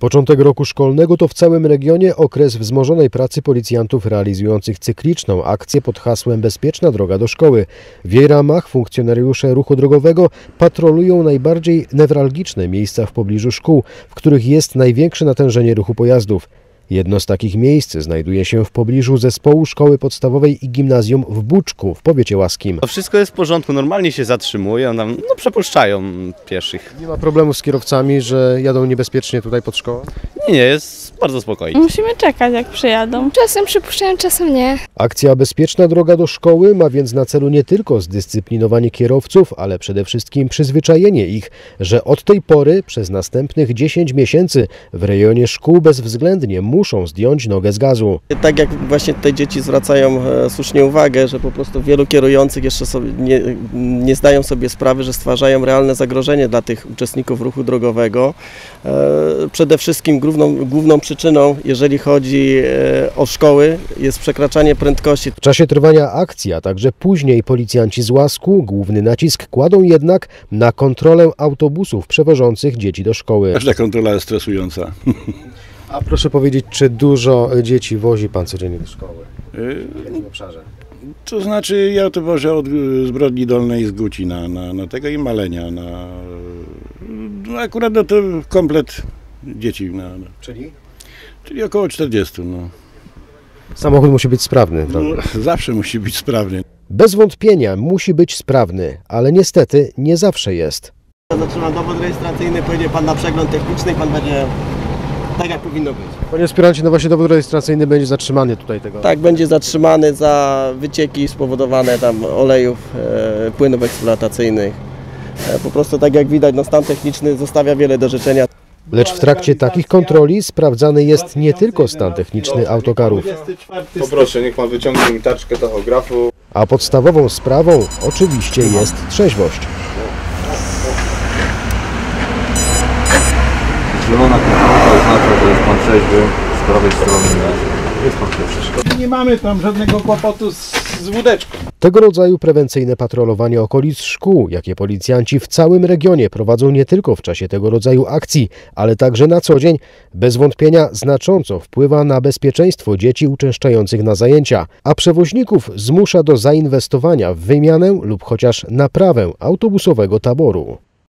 Początek roku szkolnego to w całym regionie okres wzmożonej pracy policjantów realizujących cykliczną akcję pod hasłem Bezpieczna droga do szkoły. W jej ramach funkcjonariusze ruchu drogowego patrolują najbardziej newralgiczne miejsca w pobliżu szkół, w których jest największe natężenie ruchu pojazdów. Jedno z takich miejsc znajduje się w pobliżu zespołu szkoły podstawowej i gimnazjum w Buczku w powiecie łaskim. To wszystko jest w porządku, normalnie się zatrzymują, tam, no przepuszczają pieszych. Nie ma problemu z kierowcami, że jadą niebezpiecznie tutaj pod szkołą? Nie, nie, jest bardzo spokojnie. Musimy czekać, jak przyjadą. Czasem przypuszczają, czasem nie. Akcja Bezpieczna droga do szkoły ma więc na celu nie tylko zdyscyplinowanie kierowców, ale przede wszystkim przyzwyczajenie ich, że od tej pory przez następnych 10 miesięcy w rejonie szkół bezwzględnie muszą zdjąć nogę z gazu. Tak jak właśnie tutaj dzieci zwracają e, słusznie uwagę, że po prostu wielu kierujących jeszcze sobie nie, nie zdają sobie sprawy, że stwarzają realne zagrożenie dla tych uczestników ruchu drogowego. E, Przede wszystkim główną, główną przyczyną, jeżeli chodzi e, o szkoły, jest przekraczanie prędkości. W czasie trwania akcji, a także później policjanci z łasku główny nacisk kładą jednak na kontrolę autobusów przewożących dzieci do szkoły. Każda kontrola jest stresująca. A proszę powiedzieć, czy dużo dzieci wozi pan codziennie do szkoły? Y, W jakim obszarze? To znaczy ja to wożę od y, Zbrodni Dolnej z Guci na, na, na tego i Malenia. Na, no akurat no to komplet dzieci, na, na, Czyli? czyli około 40. No. Samochód musi być sprawny, prawda? No, zawsze musi być sprawny. Bez wątpienia musi być sprawny, ale niestety nie zawsze jest. Zatrzyma dowód rejestracyjny, pojedzie Pan na przegląd techniczny i Pan będzie tak, jak powinno być. Panie aspirancie, no właśnie dowód rejestracyjny będzie zatrzymany tutaj tego. Tak, będzie zatrzymany za wycieki spowodowane tam olejów, e, płynów eksploatacyjnych. E, po prostu tak jak widać, no stan techniczny zostawia wiele do życzenia. Lecz w trakcie takich kontroli sprawdzany jest nie tylko stan techniczny autokarów, Poproszę, niech pan wyciągnie mi taczkę tachografu. a podstawową sprawą oczywiście jest trzeźwość. Zielona kropka oznacza, że jest pan trzeźwy, z prawej strony jest pan pierwszy. Nie mamy tam żadnego kłopotu z, z wódeczką. Tego rodzaju prewencyjne patrolowanie okolic szkół, jakie policjanci w całym regionie prowadzą nie tylko w czasie tego rodzaju akcji, ale także na co dzień, bez wątpienia znacząco wpływa na bezpieczeństwo dzieci uczęszczających na zajęcia, a przewoźników zmusza do zainwestowania w wymianę lub chociaż naprawę autobusowego taboru.